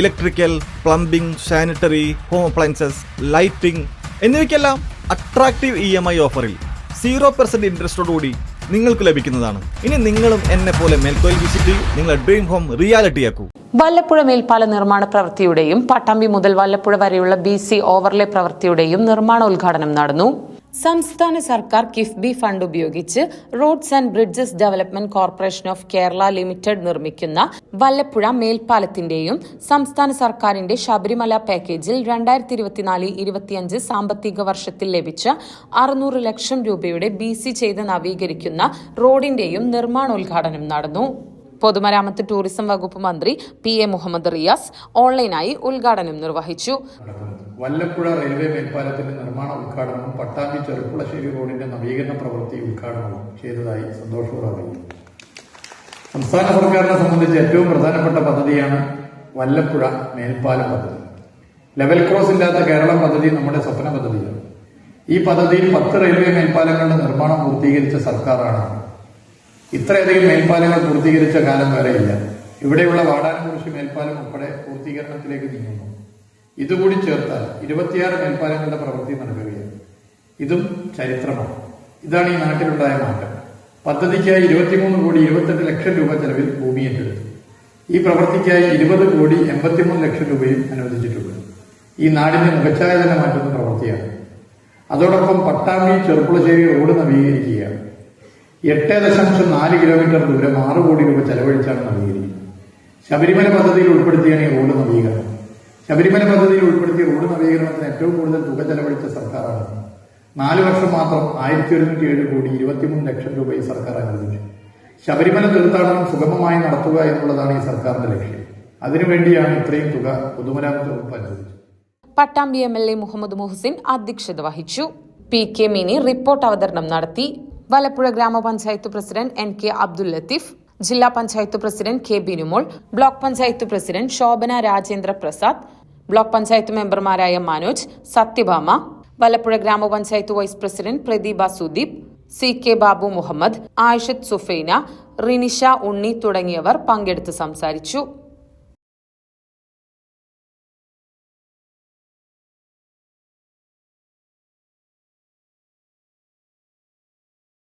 Electrical plumbing sanitary home appliances lighting എന്നിവയ്ക്കെല്ലാം attractive E M I ഓഫറിൽ zero percent ഇൻട്രസ്റ്റോടുകൂടി നിങ്ങൾക്ക് ലഭിക്കുന്നതാണ്. ഇനി നിങ്ങളും എന്നെ പോലെ മേൽക്കോയിൽ വിസിറ്റ് ചെയ്യൂ. നിങ്ങളുടെ ഡ്രീം ഹോം റിയാലിറ്റിയാക്കൂ വല്ലപ്പുഴ മേൽപ്പാല നിർമ്മാണ പ്രവൃത്തിയുടെയും പട്ടാമ്പി മുതൽ വല്ലപ്പുഴ വരെയുള്ള ബി സി ഓവർലേ പ്രവൃത്തിയുടെയും നിർമ്മാണ ഉദ്ഘാടനം നടന്നു. സംസ്ഥാന സർക്കാർ കിഫ്ബി ഫണ്ട് ഉപയോഗിച്ച് roads and bridges development corporation of Kerala limited നിർമ്മിക്കുന്ന വല്ലപ്പുഴ മേൽപ്പാലത്തിന്റെയും സംസ്ഥാന സർക്കാരിന്റെ ശബരിമല പാക്കേജിൽ രണ്ടായിരത്തി ഇരുപത്തിനാല് ഇരുപത്തിയഞ്ച് സാമ്പത്തിക വർഷത്തിൽ ലഭിച്ച അറുന്നൂറ് ലക്ഷം രൂപയുടെ ബി ചെയ്ത് നവീകരിക്കുന്ന റോഡിന്റെയും നിർമ്മാണോദ്ഘാടനം നടന്നു. പൊതുമരാമത്ത് ടൂറിസം വകുപ്പ് മന്ത്രി പി എ മുഹമ്മദ് റിയാസ് ഓൺലൈനായി ഉദ്ഘാടനം നിർവഹിച്ചു. വല്ലപ്പുഴ റെയിൽവേ മേൽപ്പാലത്തിന്റെ നിർമ്മാണ ഉദ്ഘാടനവും പട്ടാമ്പി ചെറുപ്പുളശ്ശേരി റോഡിന്റെ നവീകരണ പ്രവൃത്തി ഉദ്ഘാടനവും ചെയ്തതായി സന്തോഷപൂർവം സംസ്ഥാന സർക്കാരിനെ സംബന്ധിച്ച് ഏറ്റവും പ്രധാനപ്പെട്ട പദ്ധതിയാണ് വല്ലപ്പുഴ മേൽപ്പാലം പദ്ധതി. ലെവൽ ക്രോസ് ഇല്ലാത്ത കേരളം പദ്ധതി നമ്മുടെ സ്വപ്ന പദ്ധതിയാണ്. ഈ പദ്ധതിയിൽ പത്ത് റെയിൽവേ മേൽപ്പാലങ്ങളുടെ നിർമ്മാണം പൂർത്തീകരിച്ച സർക്കാരാണ് ഇത്രയധികം മേൽപ്പാലങ്ങൾ പൂർത്തീകരിച്ച കാലം വരെയില്ല. ഇവിടെയുള്ള വാടാനക്കുറിശി മേൽപ്പാലം ഉൾപ്പെടെ പൂർത്തീകരണത്തിലേക്ക് നീങ്ങുന്നു. ഇതുകൂടി ചേർത്താൽ ഇരുപത്തിയാറ് മേൽപ്പാലങ്ങളുടെ പ്രവൃത്തി നടക്കുകയാണ്. ഇതും ചരിത്രമാണ്. ഇതാണ് ഈ നാട്ടിലുണ്ടായ മാറ്റം. പദ്ധതിക്കായി ഇരുപത്തിമൂന്ന് കോടി ഇരുപത്തെട്ട് ലക്ഷം രൂപ ചെലവിൽ ഭൂമി ഏറ്റെടുത്തു. ഈ പ്രവൃത്തിക്കായി ഇരുപത് കോടി എൺപത്തിമൂന്ന് ലക്ഷം രൂപയും അനുവദിച്ചിട്ടുണ്ട്. ഈ നാടിന്റെ മുഖച്ഛായ തന്നെ മാറ്റുന്ന പ്രവൃത്തിയാണ്. അതോടൊപ്പം പട്ടാമ്പി ചെറുപ്പുളശ്ശേരി റോഡ് നവീകരിക്കുകയാണ്. എട്ട് ദശാംശം നാല് കിലോമീറ്റർ ദൂരം ആറ് കോടി രൂപ ചെലവഴിച്ചാണ് നവീകരിക്കുന്നത്. ശബരിമല പദ്ധതിയിൽ ഉൾപ്പെടുത്തിയാണ് ഈ റോഡ് നവീകരണം. ശബരിമല പദ്ധതിയിൽ ഉൾപ്പെടുത്തിയ റോഡ് നവീകരണത്തിന് ഏറ്റവും കൂടുതൽ തുക ചെലവഴിച്ച സർക്കാരാണ്. നാല് വർഷം മാത്രം ആയിരത്തി ഒരുന്നൂറ്റി ഏഴ് കോടി ഇരുപത്തിമൂന്ന് ലക്ഷം രൂപ ഈ സർക്കാർ അനുവദിച്ചു. ശബരിമല തീർത്ഥാടനം സുഗമമായി നടത്തുക എന്നുള്ളതാണ് ഈ സർക്കാരിന്റെ ലക്ഷ്യം. അതിനുവേണ്ടിയാണ് ഇത്രയും തുക പൊതുമരാമത്ത് വകുപ്പ് അനുവദിച്ചത്. Pattambi M L A Muhammad Muhsin അധ്യക്ഷത വഹിച്ചു. പി കെ മീനി റിപ്പോർട്ട് അവതരണം നടത്തി. വലപ്പുഴ ഗ്രാമപഞ്ചായത്ത് president N K Abdul Latheef ജില്ലാ panchayat president K Binumol block panchayat president Shobhana Rajendra Prasad block panchayat മെമ്പർമാരായ മനോജ് സത്യഭാമ വലപ്പുഴ ഗ്രാമപഞ്ചായത്ത് vice president Pradeepa Sudeep C K Babu Muhammad Ayishath Sufaina Rinisha Unni തുടങ്ങിയവർ പങ്കെടുത്ത് സംസാരിച്ചു.